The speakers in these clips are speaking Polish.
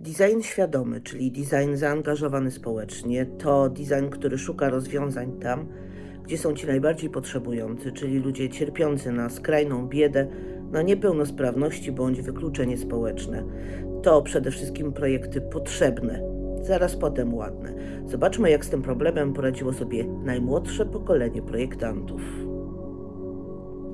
Design świadomy, czyli design zaangażowany społecznie, to design, który szuka rozwiązań tam, gdzie są ci najbardziej potrzebujący, czyli ludzie cierpiący na skrajną biedę, na niepełnosprawności bądź wykluczenie społeczne. To przede wszystkim projekty potrzebne, zaraz potem ładne. Zobaczmy, jak z tym problemem poradziło sobie najmłodsze pokolenie projektantów.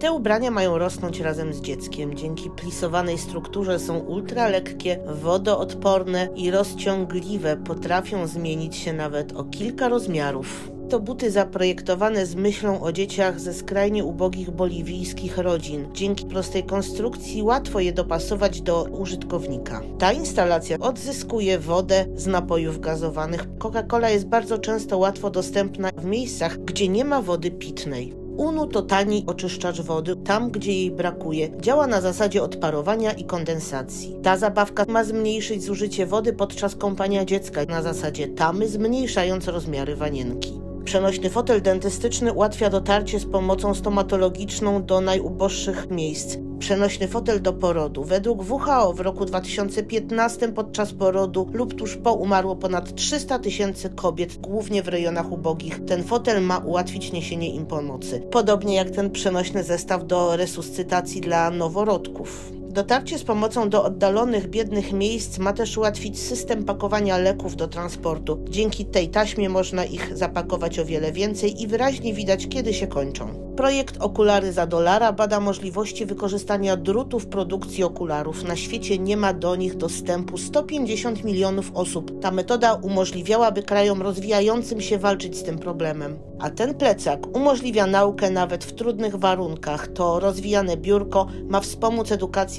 Te ubrania mają rosnąć razem z dzieckiem. Dzięki plisowanej strukturze są ultralekkie, wodoodporne i rozciągliwe. Potrafią zmienić się nawet o kilka rozmiarów. To buty zaprojektowane z myślą o dzieciach ze skrajnie ubogich boliwijskich rodzin. Dzięki prostej konstrukcji łatwo je dopasować do użytkownika. Ta instalacja odzyskuje wodę z napojów gazowanych. Coca-Cola jest bardzo często łatwo dostępna w miejscach, gdzie nie ma wody pitnej. UNU to tani oczyszczacz wody tam, gdzie jej brakuje. Działa na zasadzie odparowania i kondensacji. Ta zabawka ma zmniejszyć zużycie wody podczas kąpania dziecka na zasadzie tamy, zmniejszając rozmiary wanienki. Przenośny fotel dentystyczny ułatwia dotarcie z pomocą stomatologiczną do najuboższych miejsc. Przenośny fotel do porodu. Według WHO w roku 2015 podczas porodu lub tuż po umarło ponad 300 tysięcy kobiet, głównie w rejonach ubogich. Ten fotel ma ułatwić niesienie im pomocy. Podobnie jak ten przenośny zestaw do resuscytacji dla noworodków. Dotarcie z pomocą do oddalonych, biednych miejsc ma też ułatwić system pakowania leków do transportu. Dzięki tej taśmie można ich zapakować o wiele więcej i wyraźnie widać, kiedy się kończą. Projekt Okulary za dolara bada możliwości wykorzystania drutu w produkcji okularów. Na świecie nie ma do nich dostępu 150 milionów osób. Ta metoda umożliwiałaby krajom rozwijającym się walczyć z tym problemem. A ten plecak umożliwia naukę nawet w trudnych warunkach. To rozwijane biurko ma wspomóc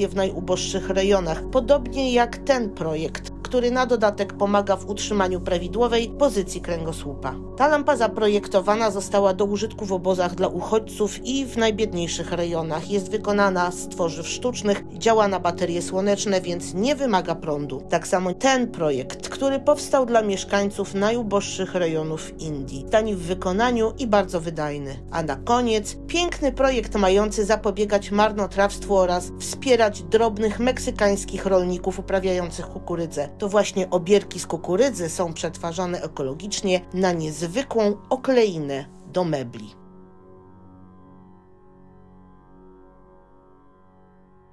w najuboższych rejonach, podobnie jak ten projekt który na dodatek pomaga w utrzymaniu prawidłowej pozycji kręgosłupa. Ta lampa zaprojektowana została do użytku w obozach dla uchodźców i w najbiedniejszych rejonach. Jest wykonana z tworzyw sztucznych, działa na baterie słoneczne, więc nie wymaga prądu. Tak samo ten projekt, który powstał dla mieszkańców najuboższych rejonów Indii. Tani w wykonaniu i bardzo wydajny. A na koniec piękny projekt mający zapobiegać marnotrawstwu oraz wspierać drobnych meksykańskich rolników uprawiających kukurydzę. To właśnie obierki z kukurydzy są przetwarzane ekologicznie na niezwykłą okleinę do mebli.